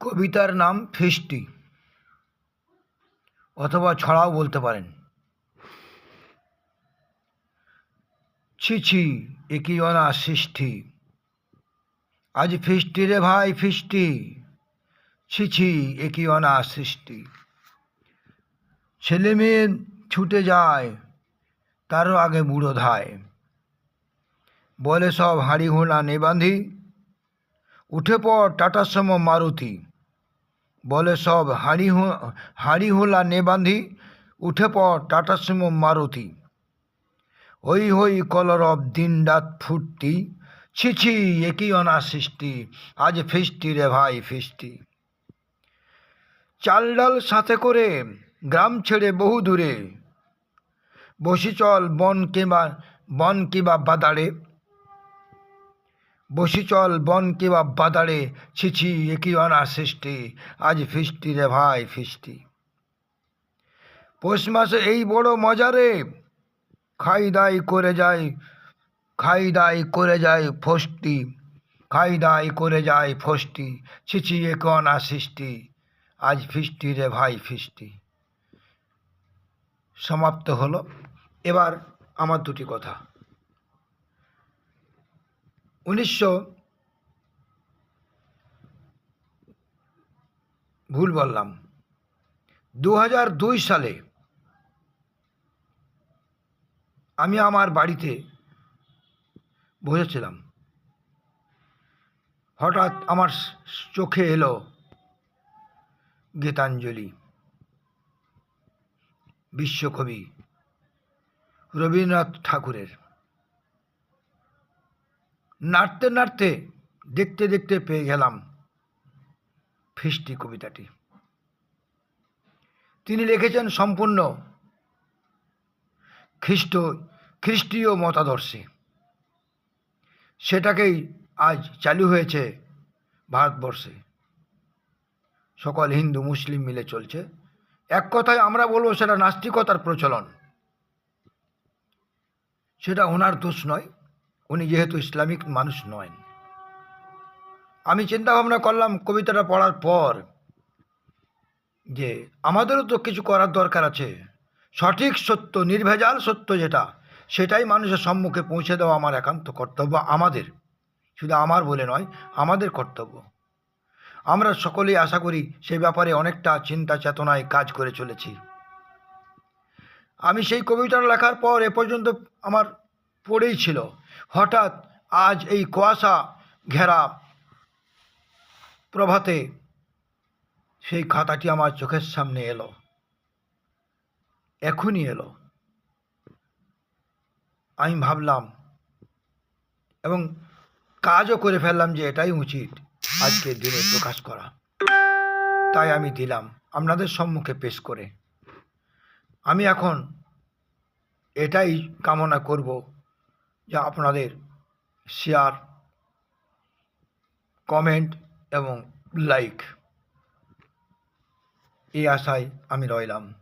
কবিতার নাম ফিষ্টি অথবা ছড়াও বলতে পারেন। ছি ছি একই অনা সৃষ্টি। আজ ফিষ্টি রে ভাই ফিষ্টি ছি ছি একই অনা সৃষ্টি। ছেলে মেয়ে ছুটে যায়, তারও আগে বুড়ো ধায়। বলে সব হাঁড়ি হোলা নে বাঁধি, উঠে পড় টাটার সম মারুতি। বলে সব হাঁড়ি হাঁড়ি হোলা নে বাঁধি, উঠে পড় টাটা সম মারুতি। হই হই কলরব দিন রাত ফুটতি, ছি ছি একই অনা সৃষ্টি, আজ ফিস্টি রে ভাই ফিস্টি চাল ডাল সাথে করে গ্রাম ছেড়ে বহু দূরে, বসি চল বন কিংবা বন কিংবা বাদাড়ে বসি চল বন কিংবা বাদাড়ে ছি ছি একই অনা সৃষ্টি, আজ ফিস্টি রে ভাই ফিস্টি পৌষ মাসে এই বড় মজারে খাই দাই করে যায় খাই দাই করে যায় ফষ্টি, খাই দাই করে যায় ফষ্টি, ছিছি এক অনা সৃষ্টি, আজ ফিস্টি রে ভাই ফিস্টি সমাপ্ত হলো। এবার আমার দুটি কথা। উনিশশো ভুল বললাম। দু হাজার দুই সালে আমি আমার বাড়িতে বসেছিলাম। হঠাৎ আমার চোখে এলো গীতাঞ্জলি। বিশ্বকবি রবীন্দ্রনাথ ঠাকুরের। নাড়তে নাড়তে, দেখতে দেখতে পেয়ে গেলাম ফিষ্টি কবিতাটি। তিনি লিখেছেন সম্পূর্ণ খ্রিস্ট খ্রিস্টীয় মতাদর্শে। সেটাকেই আজ চালু হয়েছে ভারতবর্ষে। সকল হিন্দু, মুসলিম মিলে চলছে। এক কথায় আমরা বলব, সেটা নাস্তিকতার প্রচলন। সেটা ওনার দোষ নয়। উনি যেহেতু ইসলামিক মানুষ নয় আমি চিন্তা ভাবনা করলাম কবিতাটা পড়ার পর যে আমাদেরও তো কিছু করার দরকার আছে। সঠিক সত্য, নির্ভেজাল সত্য যেটা, সেটাই মানুষের সম্মুখে পৌঁছে দেওয়া আমার একান্ত কর্তব্য, আমাদের। শুধু আমার বলে নয়, আমাদের কর্তব্য। আমরা সকলেই আশা করি সেই ব্যাপারে অনেকটা চিন্তা চেতনায় কাজ করে চলেছি। আমি সেই কবিতাটা লেখার পর এ পর্যন্ত আমার পড়েই ছিল। হঠাৎ আজ এই কুয়াশা ঘেরা প্রভাতে সেই খাতাটি আমার চোখের সামনে এলো। এখনই এলো। আমি ভাবলাম এবং কাজও করে ফেললাম যে এটাই উচিত আজকের দিনে প্রকাশ করা। তাই আমি দিলাম আপনাদের সম্মুখে পেশ করে। আমি এখন এটাই কামনা করব যে আপনাদের শেয়ার কমেন্ট এবং লাইক এই আশায় আমি রইলাম।